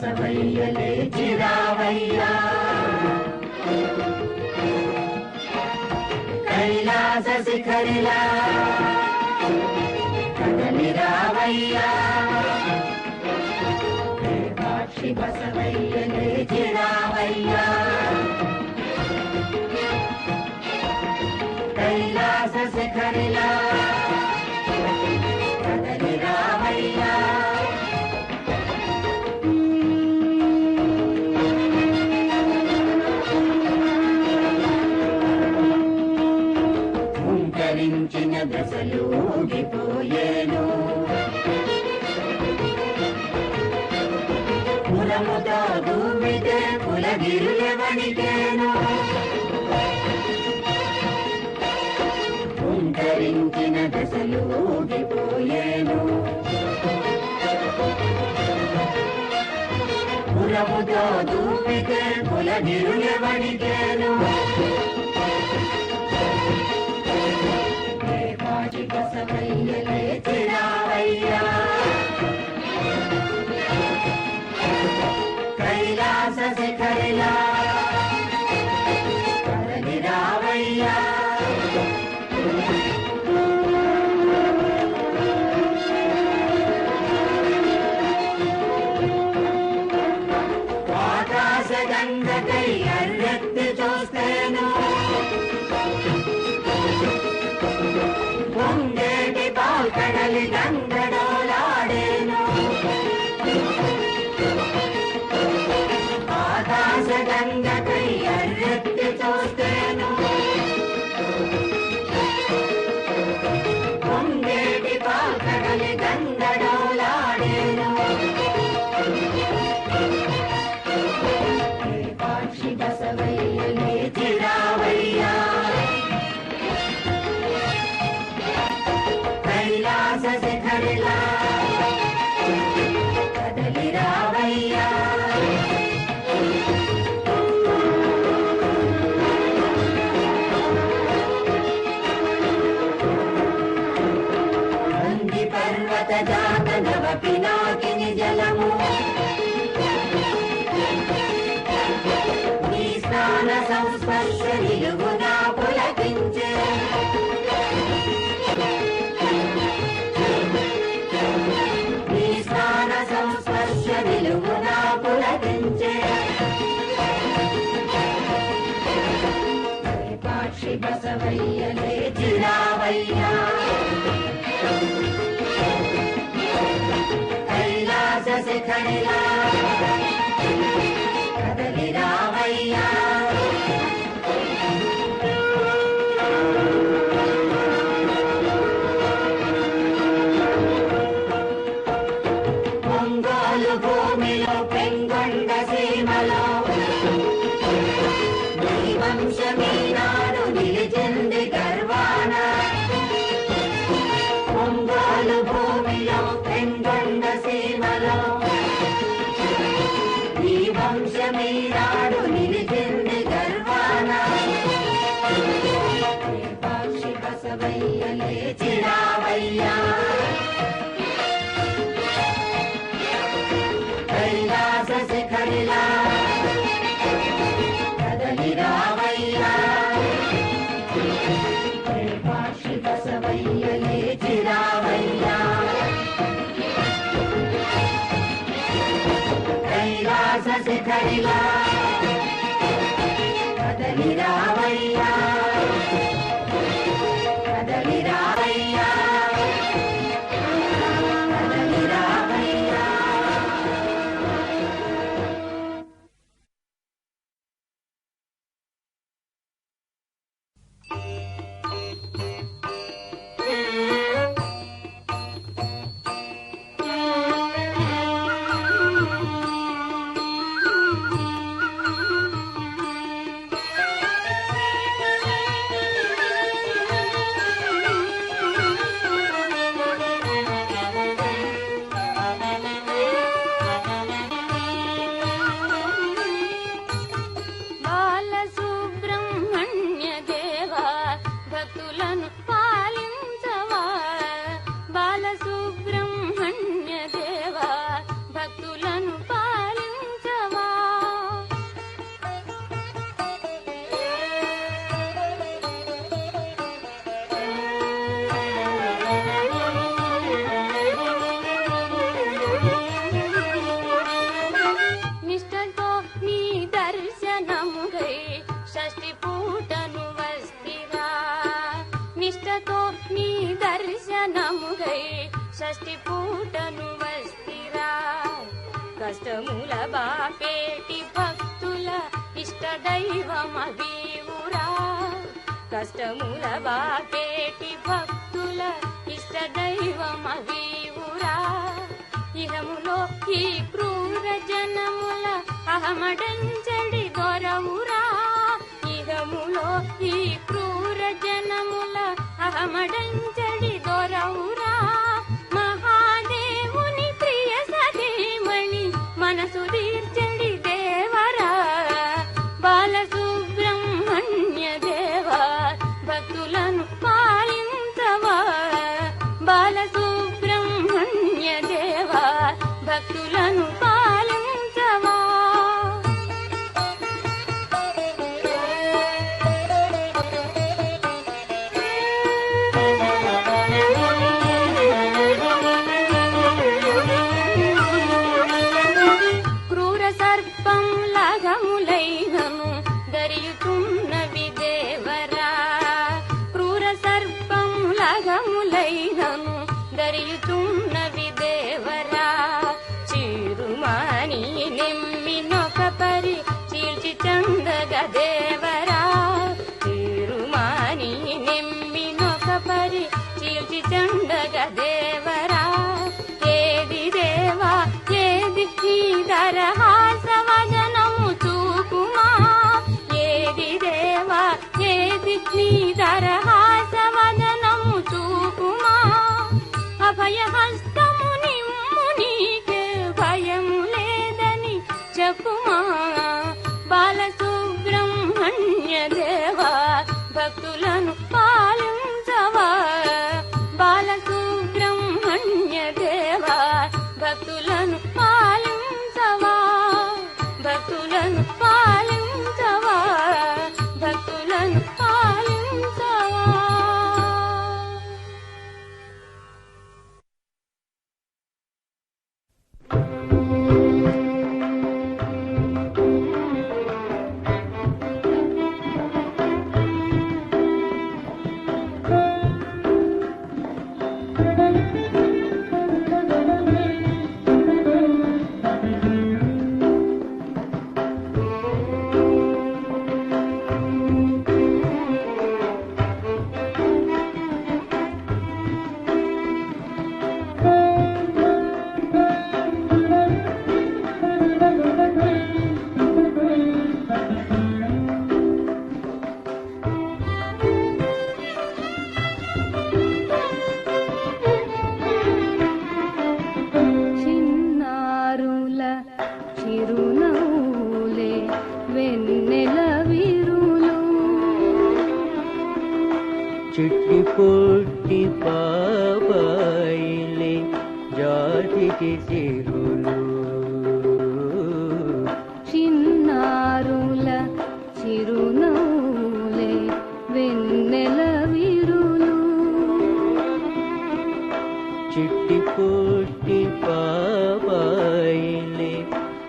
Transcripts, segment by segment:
சபையிலே சிராவையா. கைலாச சிகரிலா. கடலிராவையா. சாட்சி பசவையலே சிராவையா. கைலாச சிகரிலா. ಗೆಲುಗೆವನಿಗೆ గజానవ పినాకిని జలము నీ స్నాన సంస్పర్శ నిలుగునా పులకించే. నీ స్నాన సంస్పర్శ నిలుగునా పులకించే. సాక్షి బసవయ్యలే చిరావయ్యా. se caerá. ఈ క్రూర జనముల అహమడంచడి దొరవురా ఇహములో ఈ క్రూర జనముల అహమడంచడి దొరవురా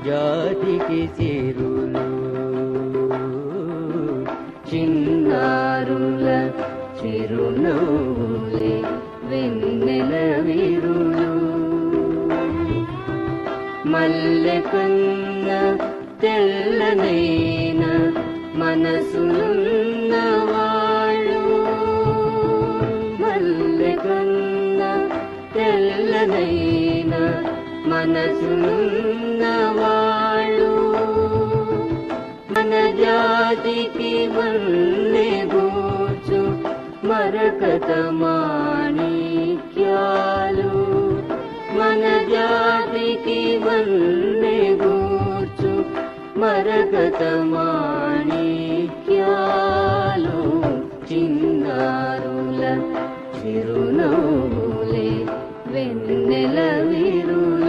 జాతికి చేరులు. చిన్నారుల చిరునవ్వులే వెన్నెల విరులు. మల్లె కన్న తెల్లనైన మనసున్న వాళ్ళు. మల్లె కన్న తెల్లనైన మనసున్న మనవాళ్ళు మన జాతికి మన్నే గూర్చు మరకత మాణిక్యాలు మన జాతికి మన్నే గూర్చు మరకత మాణిక్యాలు చిన్నారుల చిరునవ్వులే వెన్నెల విరుల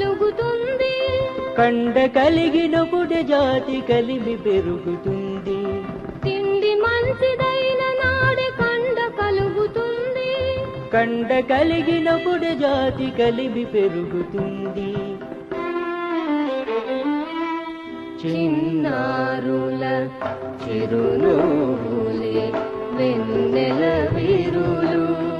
కలుగుతుంది కండ కలిగినప్పుడు జాతి కలిమి పెరుగుతుంది. తిండి మంచిదైన నాడే కండ కలుగుతుంది. కండ కలిగినప్పుడు జాతి కలిమి పెరుగుతుంది. చిన్నారుల చిరునవ్వులే వెన్నెల వీరులు.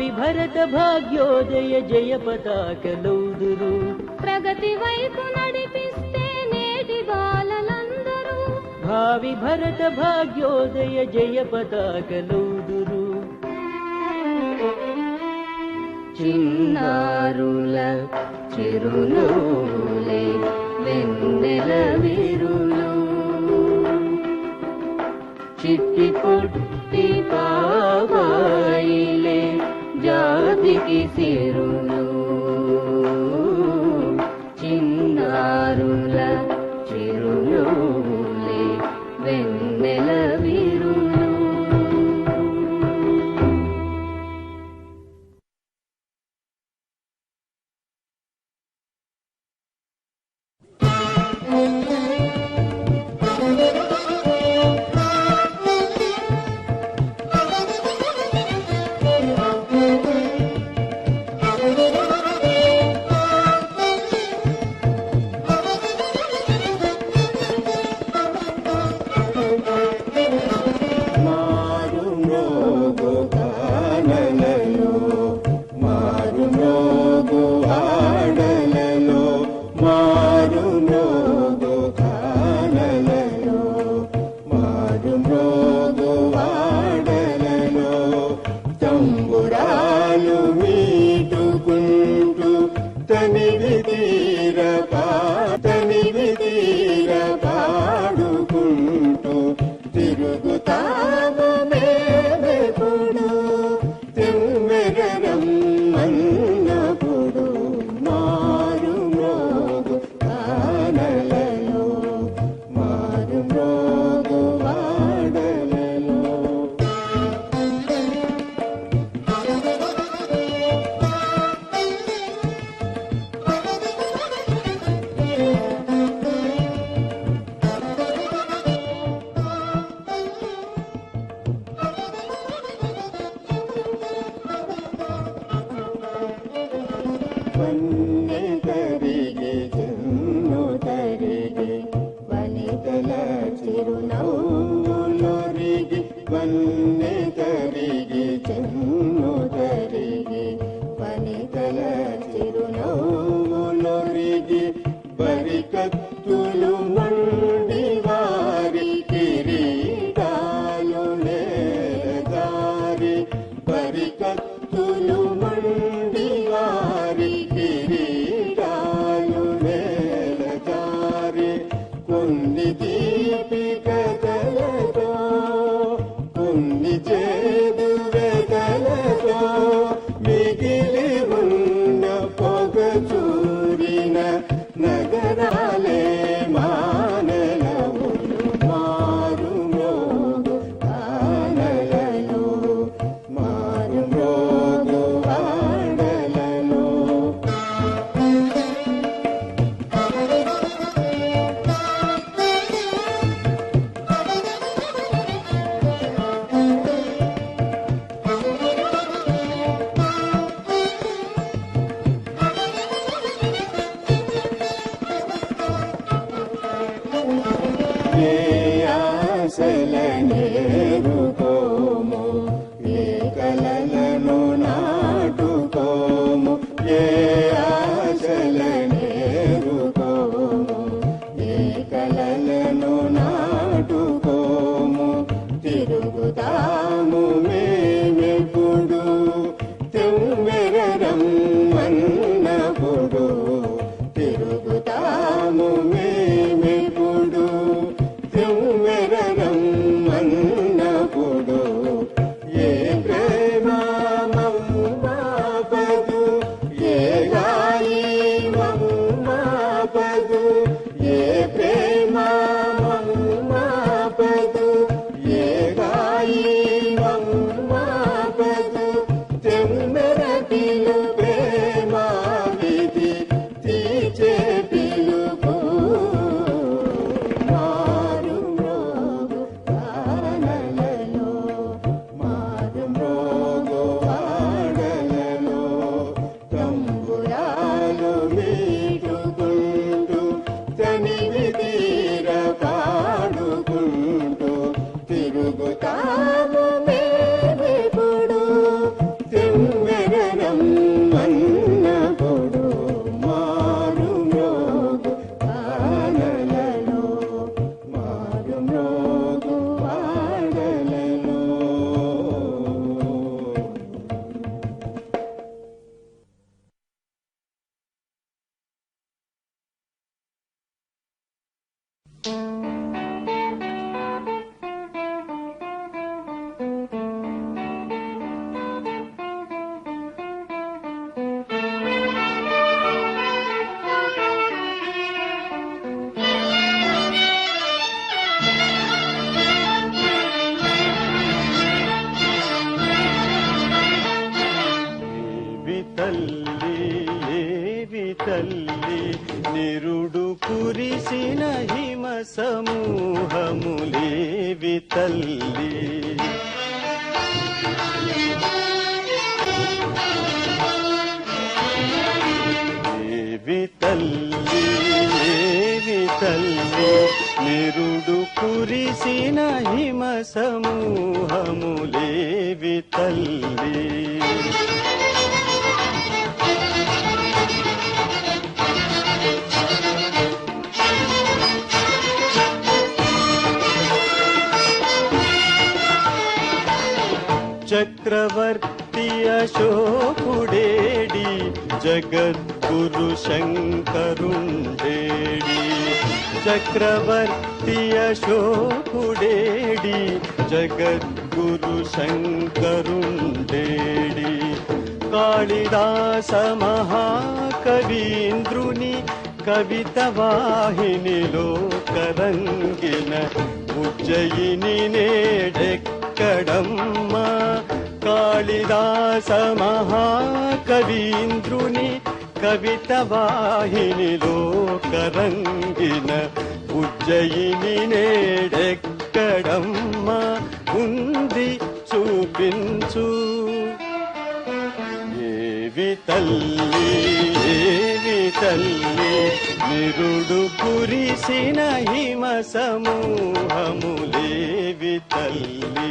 భావి భరత భాగ్యోదయ జయ పతాకలౌదురు ప్రగతి వైపు నడిపిస్తే నేటి బాలలందరూ. భావి భరత భాగ్యోదయ జయ పతాకలౌదురు చిన్నారుల చిరునవ్వులే వెన్నెల వీరులు. చిట్టి పొట్టి పావాయిలే జాతికి Yeah. తల్లి ఏవి తల్లి? నిరుడు కురిసిన హిమ సమూహములేవి తల్లి. ఏవి తల్లి ఏవి తల్లి? నిరుడు కురిసిన హిమ సమూహములేవి తల్లి. चक्रवर्ति अशो जगद्गुरु जगद्गुरुशङ्करुण्डेडी चक्रवर्ति अशोुडेडी जगद्गुरु शङ्करुण्डेडी कालिदासमहाकविन्द्रुनि कवितवाहिनि लोकरङ्गिन उज्जयिनि नेडे నేడెక్కడమ్మ కాళిదాస మహాకవీంద్రుని కవిత వాహినిలో కరంగిన ఉజ్జయిని నేడెక్కడమ్మ ఉంది చూపించు ఏవి తల్లి దేవి తల్లి నిరుడు కురిసిన హిమ సమూహము సమూహములేవి తల్లి.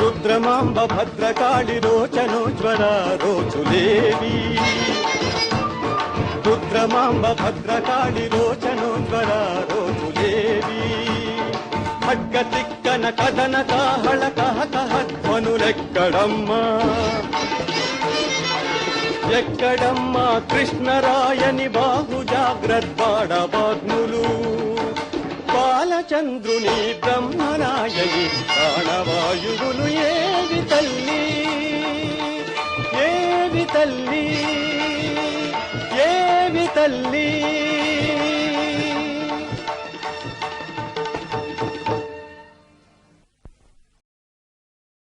రుద్రమాంబ భద్రకాళి రోచనోజ్వల రోజులేవి రుద్రమాంబ భద్రకాళి రోచనోజ్వల రోజులేవి హగ్గ తిక్కన కథన కాహళ కహ కహ ధ్వనులెక్కడమ్మా? ఎక్కడమ్మా కృష్ణరాయని బాహు జాగ్రత్వాడబాగ్నులు బాలచంద్రుని బ్రహ్మరాయని ప్రాణవాయువులు ఏవి తల్లి? ఏవి తల్లి? متلي